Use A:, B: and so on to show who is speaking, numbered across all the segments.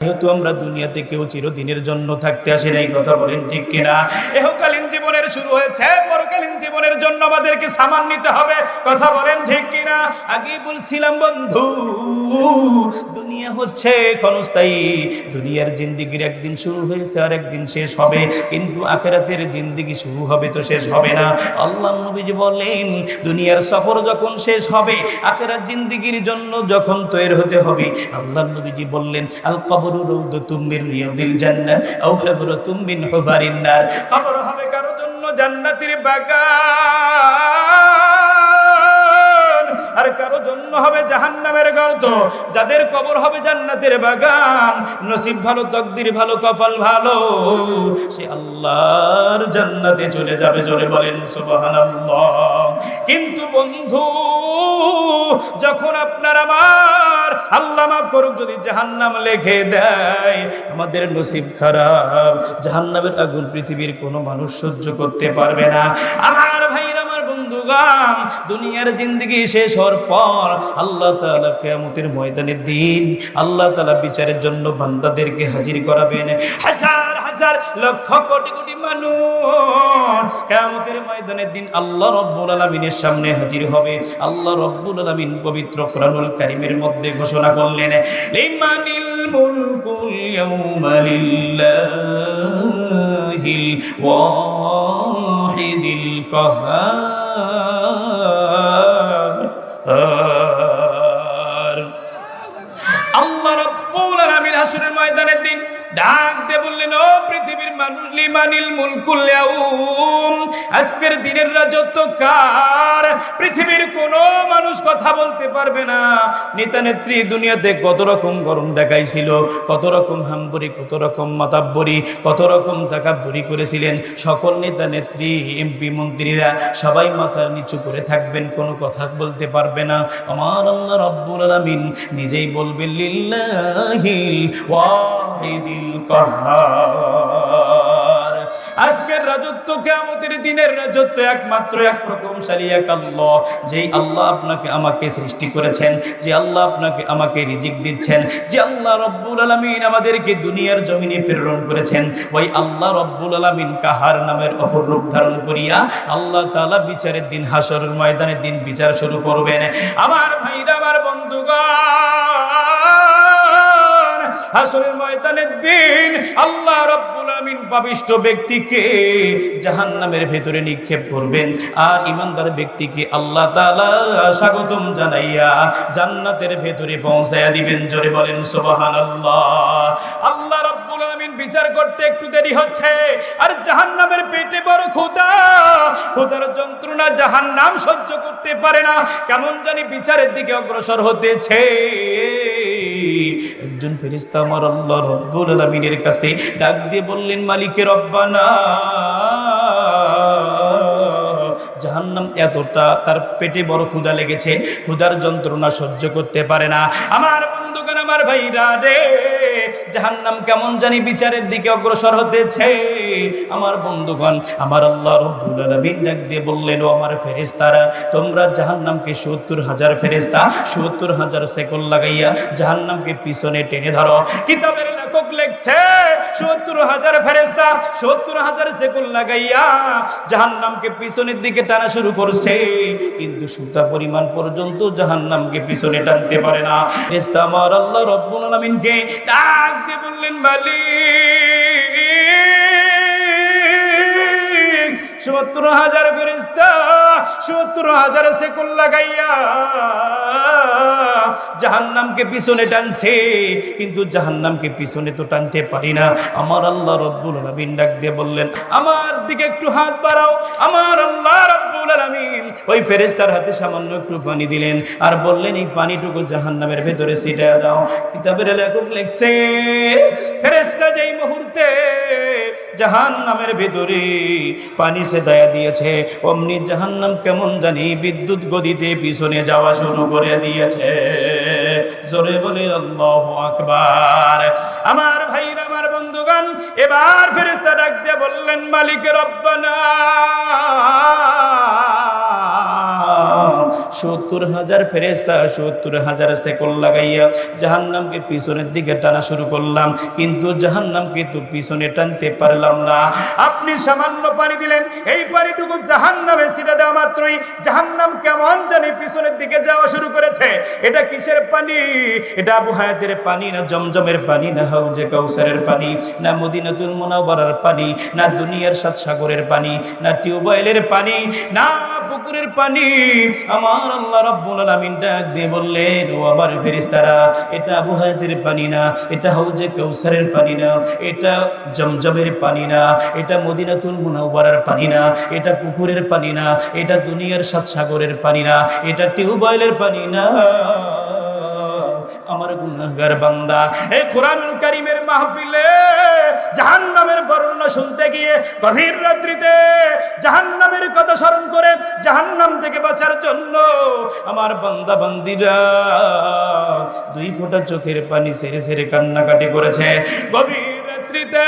A: যেহেতু আমরা দুনিয়াতে কেউ চিরদিনের জন্য থাকতে আসি নাই কথা বলেন ঠিক কিনা? এহকালীন জীবনের শুরু হয়েছে, পরকালীন জীবনের জন্য আমাদেরকে সামান নিতে হবে। কথা বলেন ঠিক কিনা? আগেই বলছিলাম বন্ধু, দুনিয়া হচ্ছে ক্ষণস্থায়ী। দুনিয়ার জিন্দিগির একদিন শুরু হয়েছে আর একদিন শেষ হবে। কিন্তু আখেরাতের জিন্দিগি শুরু হবে তো শেষ হবে না। আল্লাহ নবীজি বলেন, দুনিয়ার সফর যখন শেষ হবে, আখেরাত জিন্দিগির জন্য যখন তৈরি হতে হবে। আল্লাহ নবীজি বললেন, আল কবরু রৌদাতুম মির রিয়াদিল জান্নাহ, আও হাবরাতুম মিন হুবারিন নার। কবর হবে কারও জন্য জান্নাতের বাগান। আর কারও জন্য হবে জাহান্নামের গর্ত, যাদের কবর হবে জান্নাতের বাগান। নসিব ভালো, তকদির ভালো, কপাল ভালো, সে আল্লাহর জান্নাতে চলে যাবে জোরে বলেন সুবহানাল্লাহ। কিন্তু বন্ধু, যখন আপনার আমার আল্লাহ মাফ করুক, যদি জাহান্নাম লেখে দেয়, আমাদের নসিব খারাপ। জাহান্নামের আগুন পৃথিবীর কোনো মানুষ সহ্য করতে পারবে না। আমার ভাইরা বন্ধুগান দুনিয়ার জিন্দগি শেষ হওয়ার পর আল্লাহ তাআলা কিয়ামতের ময়দানের দিন আল্লাহ তাআলা বিচারের জন্য বান্দাদেরকে হাজির করাবেন। হাজার হাজার, লক্ষ, কোটি কোটি মানুষ কিয়ামতের ময়দানের দিন আল্লাহ রব্বুল আলামিনের সামনে হাজির হবে। আল্লাহ রব্বুল আলামিন পবিত্র কোরআনুল কারীমের মধ্যে ঘোষণা করলেন, লিমানিল মুলকুল ইয়াউমা লিল্লাহিল ওয়াহিদিল কাহার লিমানিল মুলকুল আজকের দিনের রাজত্ব কার পৃথিবীর কোন মানুষ কথা বলতে পারবে না। নেতা নেত্রী দুনিয়াতে কত রকম গরম দেখাইছিল, কত রকম হাম্বরি, কত রকম মাতাব্বরি, কত রকম তাকাব্বরি করেছিলেন। সকল নেতা নেত্রী, এমপি, মন্ত্রীরা সবাই মাথার নিচু করে থাকবেন, কোনো কথা বলতে পারবে না। আমার আল্লাহ রব্বুল আলামিন নিজেই বলবেন, লিল্লাহিল ওয়াহিদিল কাহ্হার আজকের রাজত্ব, কিয়ামতের দিনের রাজত্ব একমাত্র এক প্রকমশালী এক আল্লাহ। যেই আল্লাহ আপনাকে আমাকে সৃষ্টি করেছেন, যে আল্লাহ আপনাকে আমাকে রিজিক দিচ্ছেন, যে আল্লাহ রব্বুল আলামিন আমাদেরকে দুনিয়ার জমিনে প্রেরণ করেছেন, ওই আল্লাহ রব্বুল আলামিন কাহার নামের অপর রূপ ধারণ করিয়া আল্লাহ তালা বিচারের দিন হাসরের ময়দানের দিন বিচার শুরু করবেন। আমার ভাইরা, আমার বন্ধুগণ হাসরের ময়দানের দিন আল্লাহ রব্বুল আমিন পাবিষ্ট ব্যক্তিকে জাহান্নামের ভেতরে নিক্ষেপ করবেন। আর ইমানদার ব্যক্তিকে আল্লাহ তাআলা স্বাগতম জানাইয়া জান্নাতের ভেতরে পৌঁছায়া দিবেন। জোরে বলেন, সুবহানাল্লাহ। আল্লাহ রব্বুল আমিন বিচার করতে একটু দেরি হচ্ছে। আর জাহান্নামের পেটে বড় ক্ষুধা। ক্ষুধার যন্ত্রণা জাহান্নাম সহ্য করতে পারে না। কেমন জানি বিচারের দিকে অগ্রসর হতেছে। একজন ফেরিস্তা আমার আল্লাহ রব্বুল আলমিনের কাছে ডাক দিয়ে বললেন মালিকের রব্বানা, জাহান্নাম এতটা তার পেটে বড় ক্ষুধা লেগেছে, ক্ষুধার যন্ত্রণা সহ্য করতে পারে না। আমার বন্ধুগণ, আমার ভাইরা রে জাহান্নাম কেমন জানি বিচারের দিকে অগ্রসর হতেছে। আমার বন্ধুগণ, আমার আল্লাহ রব্বুল ডাক দিয়ে বললেন, ও আমার ফেরেশতারা, তোমরা জাহান্নামকে সত্তর হাজার ফেরেশতা, সত্তর হাজার সেকল লাগাইয়া জাহান্নামকে পিছনে টেনে ধরো। কিতাবের লেখক লেখছে সত্তর হাজার ফেরেশতা সত্তর হাজার সেকল লাগাইয়া জাহান্নামকে পিছনের দিকে টানা শুরু করছে। কিন্তু সুতা পরিমাণ পর্যন্ত জাহান্নামকে পিছনে টানতে পারে না। আমার আল্লাহ রব্বুল আলামিনকে ডাক বললেন, মালিক, সত্তর হাজার ফেরিস্তা সত্তর হাজার সেকুল লাগাইয়া জাহান্নামকে পিছনে টানছে, কিন্তু জাহান্নামকে পিছনে তো টানতে পারি না। আমার আল্লাহ রব্বুল আলামিন ডাক দিয়ে বললেন, আমার দিকে একটু হাত বাড়াও। আমার আল্লাহ রব্বুল আলামিন ওই ফেরেশতার হাতে সামান্য একটু পানি দিলেন আর বললেন, এই পানিটুকু জাহান্নামের ভেতরে ছিটা দাও। কিতাবের লেখক লেখছে, ফেরেশতা যেই মুহূর্তে জাহান্নামের ভেতরে পানি সে দয়া দিয়েছে, অমনি জাহান্নাম কেমন জানি বিদ্যুৎ গদিতে পিছনে যাওয়া শুরু করে দিয়েছে। জোরে বলে আল্লাহ আকবার। আমার ভাইরা, আমার বন্ধুগণ, এবার ফেরেশতা ডাক দিয়ে বললেন, মালিক রব্বানা। সত্তর হাজার ফেরেস্তা সত্তর হাজার সেকল লাগাইয়া জাহান্নামকে পিছনের দিকে টানা শুরু করলাম। কিন্তু জাহান্নামকে তো পিছনে টানতে পারলাম না। আপনি সামান্য পানি দিলেন। এই পানিটুকু জাহান্নামে ছিটে দেওয়া মাত্রই জাহান্নাম কেমন জানি পিছনের দিকে যাওয়া শুরু করেছে। এটা কিসের পানি? এটা আবু হায়াতের পানি না জমজমের পানি না হাউজে কাউসারের পানি না মদিনাতুল মুনাওয়ারার পানি না দুনিয়ার সাত সাগরের পানি না টিউবওয়েলের পানি না পুকুরের পানি। আমার আল্লাহ রাব্বুল আলামিন ডাক দিয়ে বললেন, ও আবার ফেরেশতারা, এটা আবু হায়াতের পানি না, এটা কাউসারের পানি না, এটা জমজমের পানি না, এটা মদিনাতুল মুনাওয়ারার পানি না, এটা পুকুরের পানি না, এটা দুনিয়ার সাত সাগরের পানি না, এটা টিউবওয়েলের পানি না। আমার গুনাহগার বান্দা এই কোরআনুল কারীমের মাহফিলে জাহান্নামের বর্ণনা শুনতে গিয়ে গভীর রাত্রিতে জাহান্নামের জাহান্নাম থেকে বাঁচার জন্য আমার বান্দা বান্দিরা দুই ফোঁটা চোখের পানি সেরে সেরে কান্নাকাটি করেছে। গভীর রাত্রিতে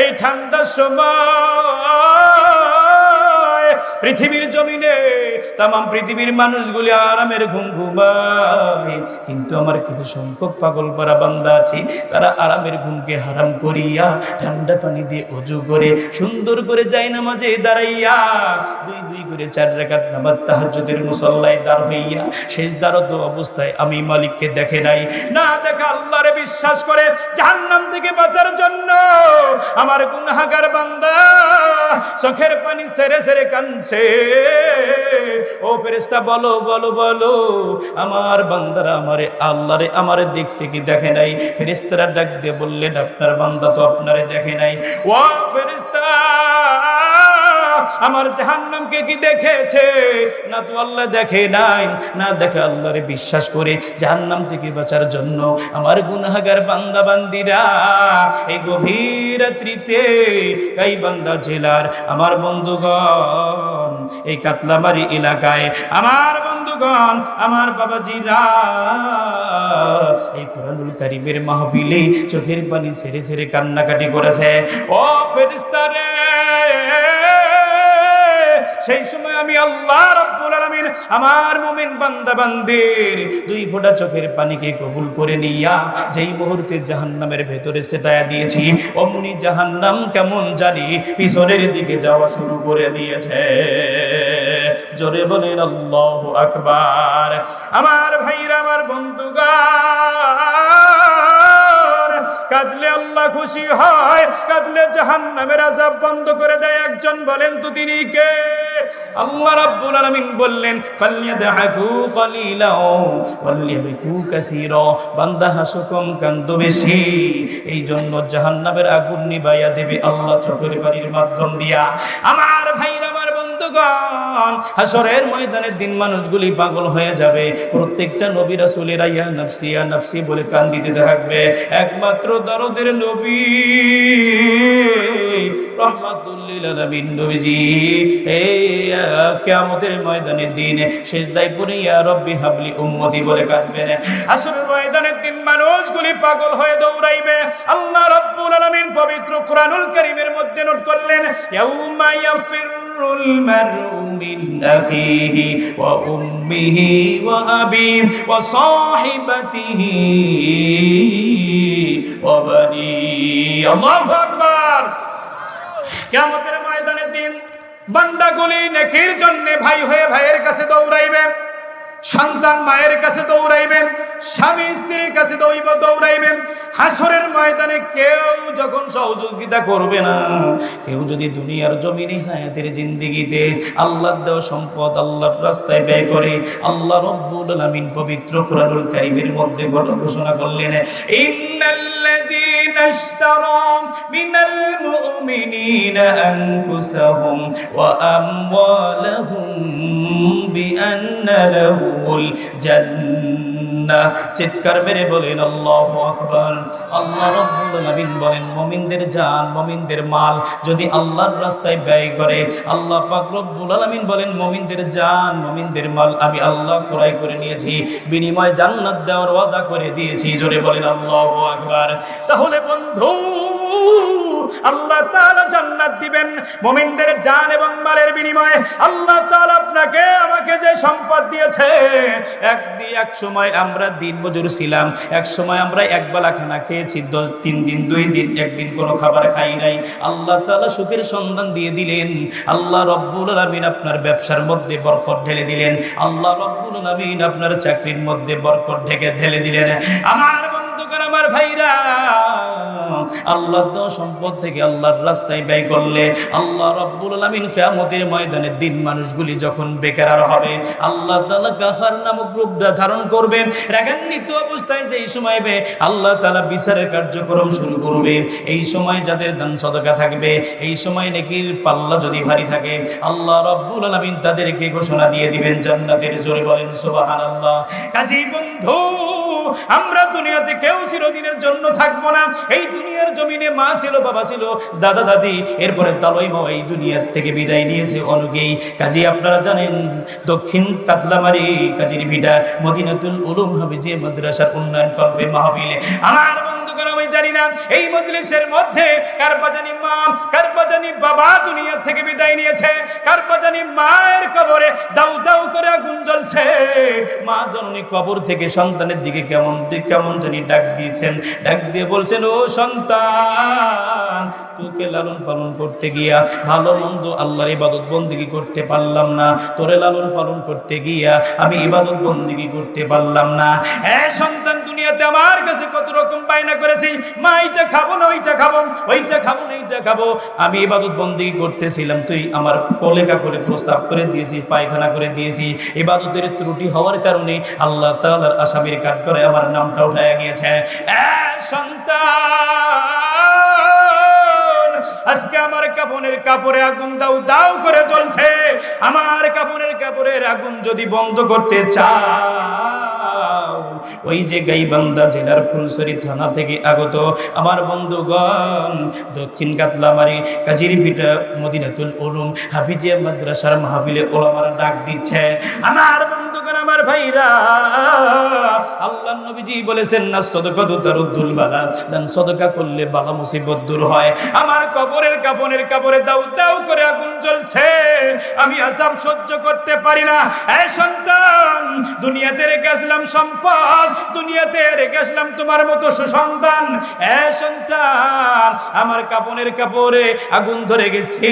A: এই ঠান্ডার সময় পৃথিবীর জমিনে তাম পৃথিবীর মানুষগুলি আরামের ঘুম ঘুমায়। কিন্তু আমার কিছু সংখ্যক পাগল পারা বান্দা আছে, তারা আরামের ঘুমকে হারাম করিয়া ঠান্ডা পানি দিয়ে অজু করে, সুন্দর করে যায় নামাজে দাঁড়াইয়া দুই দুই করে চার রেখাত নামাজ তাহাজ্জুদের মুসল্লায় দাঁড় হইয়া শেষ দাঁড়ত অবস্থায় আমি মালিককে দেখে নাই। না দেখা আল্লাহরে বিশ্বাস করে জাহান্নাম থেকে বাঁচার জন্য আমার গুনাহাগার বান্দা চোখের পানি সেরে সেরে কানছে ও ফেরেস্তা বলো বলো বলো, আমার বান্দারা আমারে, আল্লাহরে আমারে দেখছে কি দেখে নাই? ফেরেস্তারা ডাক দিয়ে বললেন, আপনার বান্দা তো আপনারে দেখে নাই। ও ফেরেস্তা আমার জাহান্নামকে কি দেখেছে? না তো আল্লাহ দেখে নাই, না দেখে আল্লাহরে বিশ্বাস করে জাহান্নাম থেকে বাঁচার জন্য আমার গুনাহগার বান্দা বান্দিরা, এই গভীর রাত্রিতে গাইবান্ধা জেলার আমার বন্ধুগণ, এই কাতলামারি এলাকায় আমার বন্ধুগণ, আমার বাবাজিরা, এই কোরআনুল কারিমের মাহবিলে চোখের পানি ছেড়ে ছেড়ে কান্নাকাটি করেছে। ও ফেরিস্তারে সেই সময় আমি আল্লাহ রাব্বুল আলামিন আমার মুমিন বান্দা বান্দির দুই ফোঁটা চোখের পানিকে কবুল করে নিয়া যেই মুহূর্তে জাহান্নামের ভেতরে সেটায়া দিয়েছি, অমনি জাহান্নাম কেমন জানি পিছনের দিকে যাওয়া শুরু করে দিয়েছে। জোরে বলেন, আল্লাহ আকবার। আমার ভাইরা, আমার বন্ধুগণ কাঁদলে আল্লাহ খুশি হয়, কাঁদলে জাহান্নামের আযাব বন্ধ করে দেয় একজন, বলেন তো তিনি কে? আল্লাহ রাব্বুল আলামিন বললেন, ফালইয়াদহাকু কালিলা ওয়ালিয়াবকু কাসীরা। বান্দা হাসো কম কান্দো বেশি। এই জন্য জাহান্নামের আগুন নিভাইয়া দেবে আল্লাহ চোখের পানির মাধ্যম দিয়া। আমার আমার হাসরের দিন মানুষগুলি পাগল হয়ে যাবে। প্রত্যেকটা নবী নফসি ইয়া নফসি বলে থাকবে। একমাত্র দরদের নবী। নবীজি। ময়দানের দিন রব্বি হাবলি বলে কাঁদবেন। আসরের ময়দানের দিন মানুষগুলি পাগল হয়ে দৌড়াইবে। আল্লাহ রাব্বুল পবিত্র কোরআনুল কারীমের মধ্যে নোট করলেন উম্মিহি ওয়া আবিহি ওয়া সাহিবাতিহি ওয়া বানি আল্লাহু আকবার কিয়ামতের ময়দানের দিন বান্দাগুলি নেকির জন্য ভাই হয়ে ভাইয়ের কাছে দৌড়াইবে। সন্তান মায়ের কাছে দৌড়াইবেন, স্বামী স্ত্রীর কাছে দৌড় দৌড়াইবেন, হাসরের ময়দানে কেউ যখন সহযোগিতা করবে না, কেউ যদি দুনিয়ার জমিনে হায়াতের জিন্দিগিতে আল্লাহ দেওয়া সম্পদ আল্লাহর রাস্তায় ব্যয় করে, আল্লাহ রব্বুল আলামিন পবিত্র কোরআনুল কারীমের মধ্যে ঘটনা ঘোষণা করলেন الذين اشتروا من المؤمنين أنفسهم وأموالهم بأن له الجنة. জান্নাহ চিৎকার মেরে বলেন, আল্লাহু আকবার। আল্লাহ রাব্বুল আলামিন বলেন, মুমিনদের জান, মুমিনদের মাল যদি আল্লাহর রাস্তায় ব্যয় করে। আল্লাহ পাক রব্বুল আলামিন বলেন, মুমিনদের জান, মুমিনদের মাল আমি আল্লাহ ক্রয় করে নিয়েছি, বিনিময় জান্নাত দেওয়ার ওয়াদা করে দিয়েছি। জোরে বলেন, আল্লাহু আকবার। তাহলে বন্ধু আল্লাহ তাআলা জান্নাত দিবেন। মুমিনদের জান এবং মালের বিনিময়ে আল্লাহ তাআলা আপনাকে, আমাকে যে সম্পদ দিয়েছে একদিন এক সময় আমরা দিন মজুর ছিলাম, এক সময় আমরা এক বেলা খানা খেয়েছি তিন দিন, দুই দিন, একদিন কোনো খাবার খাই নাই। আল্লাহ তাআলা সুখের সন্ধান দিয়ে দিলেন। আল্লাহ রব্বুল আলামিন আপনার ব্যবসার মধ্যে বরকত ঢেলে দিলেন। আল্লাহ রব্বুল আলামিন আপনার চাকরির মধ্যে বরকত ঢেকে ঢেলে দিলেন। আমার আমার ভাইরা। আল্লাহ দেওয়া সম্পদ থেকে আল্লাহর রাস্তায় ব্যয় করলে আল্লাহ রব্বুল আলামিন ময়দানে দিন মানুষগুলি যখন বেকার হবে, আল্লাহ তাআলা গাফার নামক ধারণ করবেন। রাগান্বিত অবস্থায় যেই সময় আল্লাহ তাআলা বিচারের কার্যক্রম শুরু করবে। এই সময় যাদের দান সদকা থাকবে, এই সময় নেকির পাল্লা যদি ভারী থাকে, আল্লাহ রব্বুল আলামিন তাদেরকে ঘোষণা দিয়ে দিবেন, জান্নাতের জোরে বলেন সুবহানাল্লাহ। কাজী বন্ধু আমরা দুনিয়াতে কেউ চিরদিনের জন্য থাকব না। এই দুনিয়ার জমিনে মা ছিল, বাবা ছিল, দাদা, দাদি, এরপরে তালইমা এই দুনিয়ার থেকে বিদায় নিয়েছে অনুগেই কাজী, আপনারা জানেন, দক্ষিণ কাতলামারি কাজীর ভিটা মদিনাতুল উলুম হবে যে মাদ্রাসার উন্নয়ন করবে মাহবিলে আমার বন্ধুগণ আমি জানি না। এই মজলিসের মধ্যে কারবাজানি মা, কারবাজানি বাবা দুনিয়া থেকে বিদায় নিয়েছে। কারবাজানি মায়ের কবরে দাউ দাউ করে আগুন জ্বলছে। মা জননী কবর থেকে সন্তানের দিকে কেমন কেমন জানি ডাক দিয়েছেন। ডাক দিয়ে বলছেন, ও সন্তান, তোকে লালন পালন করতে গিয়া ভালো মন্দ আল্লাহর ইবাদত বন্দিগি করতে পারলাম না। তোরে লালন পালন করতে গিয়া আমি ইবাদত বন্দিগি করতে পারলাম না। হ্যাঁ সন্তান, দুনিয়াতে আমার কাছে কত রকম বায়না করেছি, মা, এইটা খাব না, ওইটা খাব ওইটা খাব না, এইটা খাব। আমি ইবাদত বন্দি করতেছিলাম, তুই আমার কলেকা করে প্রস্তাব করে দিয়েছিস, পায়খানা করে দিয়েছি ইবাদতের ত্রুটি হওয়ার কারণে আল্লাহ তাআলার আসামির কাঠ করে আমার নামটা উঠায় গিয়েছে। আজকে আমার কাপনের কাপড়ে আগুন দাও দাও করে চলছে আমার কাপনের কাপড়ের আগুন যদি বন্ধ করতে চাও ওই যে গাইবান্ধা জেলার ফুলসরি থানা থেকে আগত আমার বন্ধুগণ, দক্ষিণ কাতলামারি কাজির পিঠা মদিনাতুল উলুম হাফিজিয়া মাদ্রাসার মাহফিলে ওলামারা ডাক দিচ্ছে, আমার বন্ধুগণ, আমার ভাইরা আল্লাহ নবীজি বলেছেন, না সদকা তারুদ্দুল বালা দান সদকা করলে বালা মুসিবত দূর হয়। আমার কবরের কাপনের কাপড়ে দাউ দাউ করে আগুন জ্বলছে, আমি আজাব সহ্য করতে পারি না। এই সন্তান, দুনিয়াতে রেখে আসলাম সম্পদ দুনিয়াতে রেখে আসলাম তোমার মতো সুসন্তান। এ সন্তান, আমার কাপনের কাপড়ে আগুন ধরে গেছে।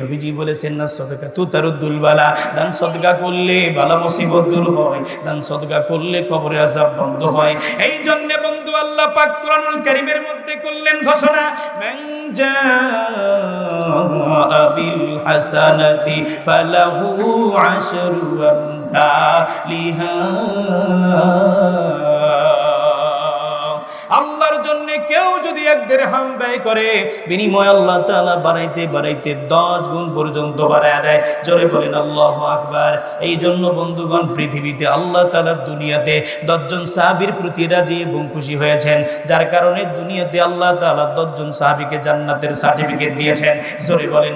A: নবীজি বলেছেন, না সদকা তু তারুদ্দুল বালা। দান সদকা করলে বালা মুসিবত দূর হয়, দান সদকা করলে কবরে আজাব বন্ধ হয়। এই জন্য বন্ধু আল্লাহ পাক কোরআনুল কারীমের মধ্যে করলেন ঘোষণা জাআ বিল হাসানাতি ফালাহু আশরু আল্লাহর জন্য কেউ যদি এক দেড়হাম ব্যয় করে, বিনিময় আল্লাহ বাড়াইতে বাড়াইতে দশ গুণ পর্যন্ত বাড়ায় দেয়। জোরে বলেন, আল্লাহ আকবার। এই জন্য বন্ধুগণ, পৃথিবীতে আল্লাহ তাআলা দুনিয়াতে দশজন সাহাবীর প্রতি রাজি এবং খুশি হয়েছেন। যার কারণে দুনিয়াতে আল্লাহ তাআলা দশজন সাহাবীকে জান্নাতের সার্টিফিকেট দিয়েছেন। জোরে বলেন